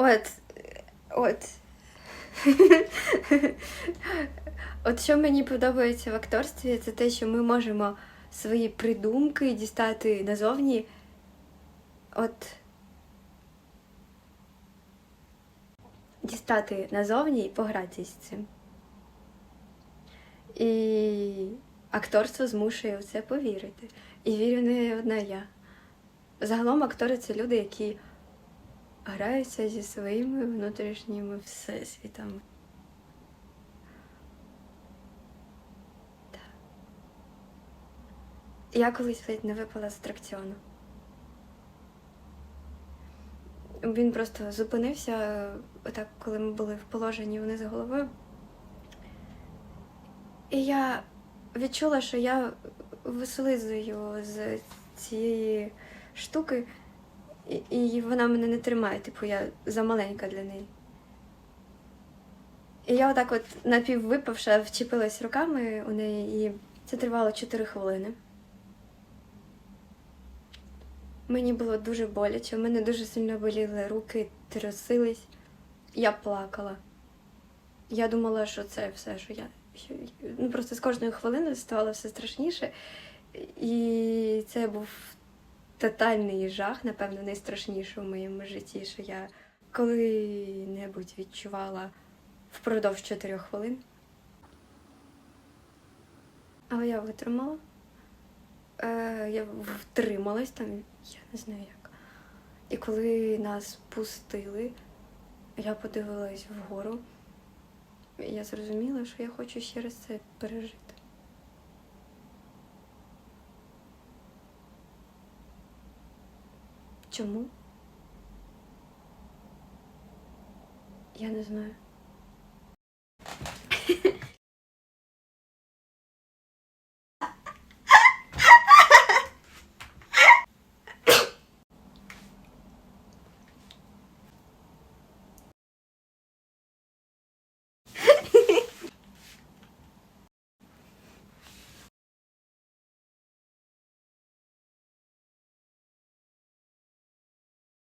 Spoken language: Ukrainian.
От. От. От що мені подобається в акторстві, це те, що ми можемо свої придумки дістати назовні. От. Дістати назовні і погратися цим. І акторство змушує в це повірити. І вірю не одна я. Загалом актори це люди, які граються зі своїми внутрішніми всесвітами. Я колись ледь не випала з атракціону. Він просто зупинився, отак, коли ми були в положенні вниз головою. І я відчула, що я вислизую з цієї штуки, і, і вона мене не тримає, типу, я замаленька для неї. І я отак от напіввипавша вчепилась руками у неї, і це тривало 4 хвилини. Мені було дуже боляче, в мене дуже сильно боліли руки, трясились. Я плакала. Я думала, що це все, що я. Ну, просто з кожною хвилиною ставало все страшніше. І це був тотальний жах, напевно, найстрашніший у моєму житті, що я коли-небудь відчувала впродовж чотирьох хвилин. Але я витримала. Е, я втрималась там, я не знаю як. І коли нас пустили, я подивилась вгору, і я зрозуміла, що я хочу ще раз це пережити. Чому? Я не знаю.